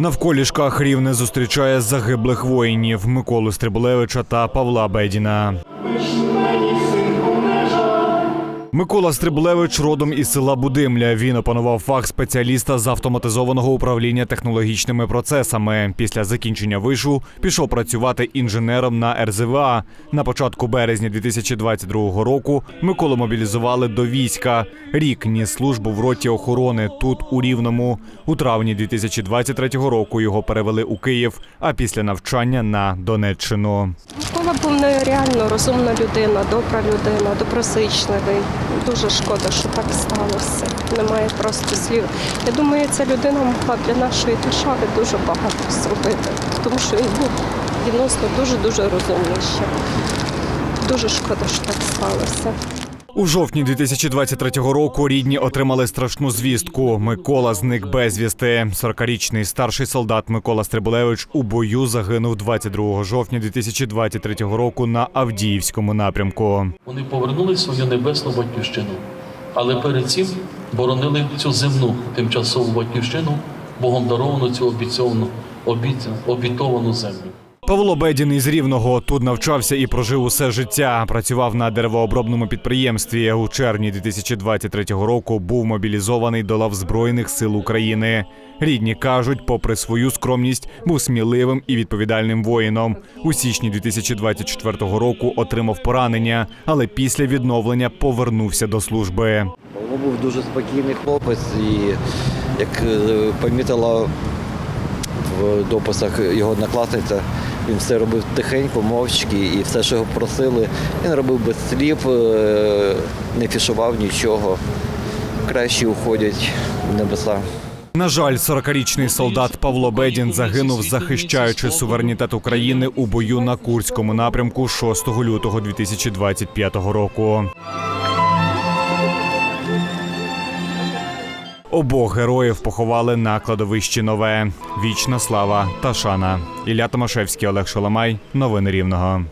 Навколішках рівне зустрічає загиблих воїнів Миколу Стрибулевича та Павла Бедіна. Микола Стрибулевич родом із села Будимля. Він опанував фах спеціаліста з автоматизованого управління технологічними процесами. Після закінчення вишу пішов працювати інженером на РЗВА. На початку березня 2022 року Миколу мобілізували до війська. Рік ніс службу в роті охорони тут у Рівному. У травні 2023 року його перевели у Київ, а після навчання на Донеччину. Микола був нереально розумна людина, добра людина, доброзичливий. Дуже шкода, що так сталося. Немає просто слів. Я думаю, ця людина могла для нашої держави дуже багато зробити, тому що він був відносно дуже-дуже розумніший. Дуже шкода, що так сталося. У жовтні 2023 року рідні отримали страшну звістку. Микола зник безвісти. 40-річний старший солдат Микола Стрибулевич у бою загинув 22 жовтня 2023 року на Авдіївському напрямку. Вони повернули свою небесну батьківщину, але перед цим боронили цю земну тимчасову батьківщину, Богом даровану цю обіцяну, обіця- обітовану землю. Павло Бедін із Рівного тут навчався і прожив усе життя. Працював на деревообробному підприємстві. У червні 2023 року був мобілізований до лав Збройних сил України. Рідні кажуть, попри свою скромність, був сміливим і відповідальним воїном. У січні 2024 року отримав поранення, але після відновлення повернувся до служби. Павло був дуже спокійний хлопець і як е, помітила в дописах його однокласниця, він все робив тихенько, мовчки, і все, що його просили, він робив без слів, е, не фішував нічого. Кращі уходять в небеса. На жаль, 40-річний солдат Павло Бедін загинув, захищаючи суверенітет України у бою на Курському напрямку 6 лютого 2025 року. Обох героїв поховали на кладовищі Нове. Вічна слава та шана. Ілля Томашевський, Олег Шоломай, Новини Рівного.